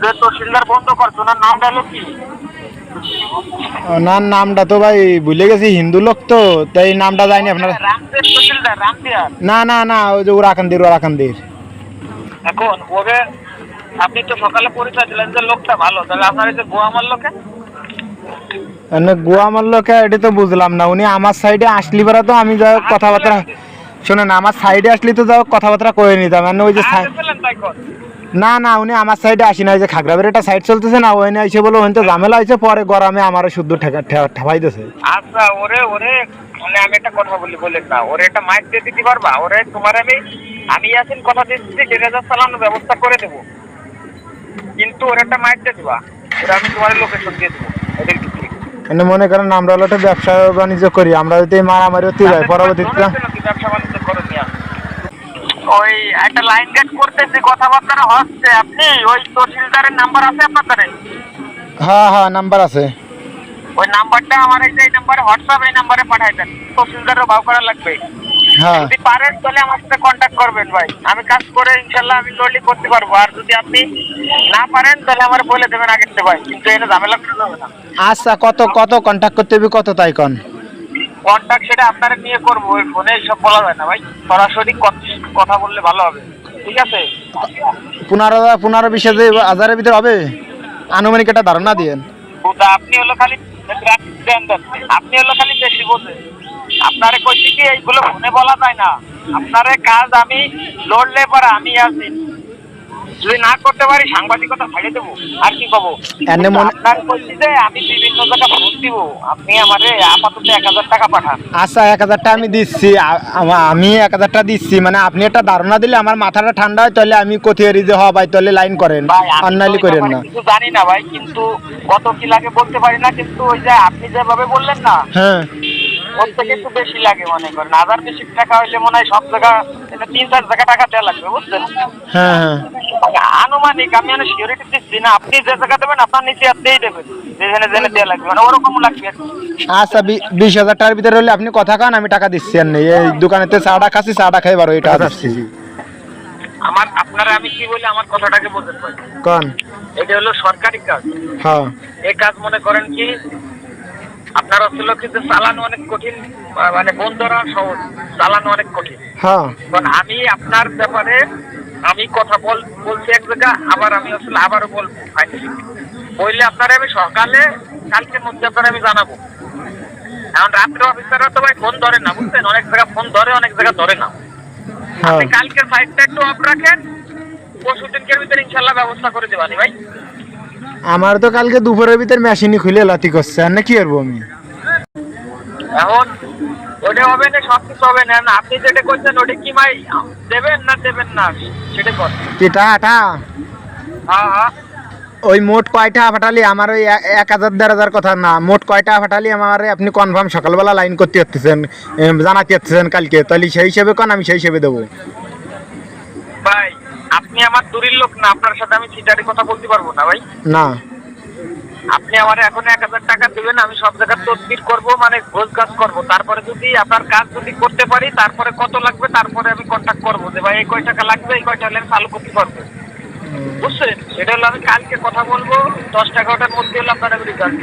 যে তহসিলদার বন্ধ করছ ওনার নামটা হলো কি? ওনার নামটা তো ভাই ভুলে গেছি হিন্দু লোক তো তাই নামটা জানি আপনার। রামদেব তহসিলদার রামদিয়ার না না না ওই যে উরাকান্দির উরাকান্দির এখন ওকে আপনি তো সকালে পরিচয় দিলেন যে লোকটা ভালো তাহলে আপনার এই যে গোয়া গোয়া এটা তো বুঝলাম না উনি আমার সাইডে আসলি পরে তো আমি যা কথাবার্তা শোনেন আমার সাইডে আসলি তো যা কথাবার্তা করে নিতাম মানে ওই যে না না উনি আমার সাইডে আসি না যে খাগড়াবের একটা সাইড চলতেছে না ওই এসে বলে ওই তো ঝামেলা হয়েছে পরে গরমে আমার শুদ্ধ ঠেকা ঠে- ঠেপাইতেছে আচ্ছা ওরে ওরে মানে আমি একটা কথা বলি বলে না ওরে একটা মাইক দিয়ে দিতে পারবা? ওরে তোমার আমি আমি আছেন কথা দিচ্ছি দেড় হাজার চালানোর ব্যবস্থা করে দেবো। কিন্তু ওর একটা মাইক দিয়ে দিবা ওরা আমি তোমার লোকেশন দিয়ে দেবো ওদের মানে মনে করেন আমরা হলো একটা ব্যবসা বাণিজ্য করি আমরা যদি মারামারি হতে যাই পরবর্তীতে ব্যবসা ওই একটা লাইন গেট করতেছি কথাবার্তা হচ্ছে। আপনি ওই তহসিলদারের নাম্বার আছে আপনার কাছে? হ্যাঁ হ্যাঁ নাম্বার আছে। ওই নাম্বারটা আমার এই যে এই নাম্বারে হোয়াটসঅ্যাপ এই নাম্বারে পাঠাই দেন। তহসিলদারও ভাব করা লাগবে। হ্যাঁ। যদি পারেন তাহলে আমার সাথে কন্ট্যাক্ট করবেন ভাই। আমি কাজ করে ইনশাল্লাহ আমি লোনলি করতে পারব। আর যদি আপনি না পারেন তাহলে আমার বলে দেবেন আগের থেকে ভাই। কিন্তু এনে ঝামেলা করে যাবে না। আচ্ছা কত কত কন্ট্যাক্ট করতে হবে কত তাই কন? কন্ট্যাক্ট সেটা আপনারা নিয়ে করব। ওই ফোনে এইসব বলা যায় না ভাই। সরাসরি কত- কথা বললে ভালো হবে। ঠিক আছে? পনেরো পনেরো বিশ হাজারের ভিতরে হবে? আনুমানিক একটা ধারণা দিয়েন। আপনি হলো খালি। আপনি হলো খালি বেশি বোঝে আপনারে কইছি কি এইগুলো ফোনে বলা যায় না। আপনারে কাজ আমি লড়লে পরে আমি আছি যদি না করতে পারি সাংবাদিকতা ছাড়িয়ে দেবো। আর কি মনে- আপনার কইছি যে আমি বিভিন্ন ফোন দিব। আপনি আমারে আপাতত এক হাজার টাকা পাঠান। আচ্ছা এক হাজারটা আমি দিচ্ছি। আমি এক হাজারটা দিচ্ছি। মানে আপনি একটা ধারণা দিলে আমার মাথাটা ঠান্ডা হয় তাহলে আমি কোথিয়ারি যে হওয়া ভাই তাহলে লাইন করেন। অন্যালি করেন না। কিছু জানি না ভাই কিন্তু কত কি লাগে বলতে পারি না কিন্তু ওই যে আপনি যেভাবে বললেন না হ্যাঁ। ওর থেকে একটু বেশি লাগে মনে করেন। হাজার বেশি টাকা হইলে মনে হয় সব জায়গা তিন চার জায়গা টাকা দেওয়া লাগবে বুঝছেন? হ্যাঁ হ্যাঁ। আনুমানিক আমি মানে সিওরিটি দিচ্ছি না আপনি যে জায়গা দেবেন আপনার নিচে আপনিই দেবেন। যেখানে যেখানে দেওয়া লাগবে মানে ওরকম লাগবে আচ্ছা বিশ হাজার টাকার ভিতরে হলে আপনি কথা কান আমি টাকা দিচ্ছি আর নেই। এই দোকানেতে চাটা খাচ্ছি চাটা খাই বারো এটা দিচ্ছি। আমার আপনারা আমি কি বলি আমার কথাটাকে বোঝেন কন। এটা হলো সরকারি কাজ। হ্যাঁ। এই কাজ মনে করেন কি আপনার আসলে কিন্তু চালানো অনেক কঠিন মানে বন্ধ ধরা সহজ চালানো অনেক কঠিন। হ্যাঁ। আমি আপনার ব্যাপারে আমি কথা বল বলছি এক জায়গা আবার আমি আসলে আবারও বলব বললে আপনারা আমি সকালে কালকের মধ্যে আপনারা আমি জানাব। এখন রাত্রে অফিসাররা তো ভাই ফোন ধরে না বুঝছেন? অনেক জায়গা ফোন ধরে অনেক জায়গা ধরে না। হ্যাঁ। আপনি কালকের ফাইটটা একটু অফ রাখেন পরশু দিনকের ভিতরে ইনশাল্লাহ ব্যবস্থা করে দেবানি ভাই। আমার তো কালকে দুপুরের ভিতরে মেশিনই খুলে লাতি করছে। আর না কি করব আমি? এখন ওটা হবে না সব কিছু হবে না। আপনি যেটা করছেন ওটা কি ভাই? দেবেন না দেবেন না? সেটা কর এটা আটা ওই মোট কয়টা ফাটালি? আমার ওই এক হাজার দেড় হাজার কথা না। মোট কয়টা ফাটালি আমার আপনি কনফার্ম সকালবেলা লাইন করতে যাচ্ছেন জানাতে যাচ্ছেন কালকে। তাহলে সেই হিসেবে কন আমি সেই হিসেবে দেবো? ভাই আপনি আমার দূরের লোক না আপনার সাথে আমি চিটারি কথা বলতে পারব না ভাই। না। আপনি আমার এখন এক হাজার টাকা দেবেন আমি সব জায়গায় তদবির করব মানে খোঁজ কাজ করব। তারপরে যদি আপনার কাজ যদি করতে পারি তারপরে কত লাগবে তারপরে আমি কন্ট্যাক্ট করব যে ভাই এই কয় টাকা লাগবে এই কয় টাকা হলে আমি চালু করতে পারব। বুঝছেন? সেটা হলো আমি কালকে কথা বলব দশ টাকাটার মধ্যে হলে আপনার আমি রেজাল্ট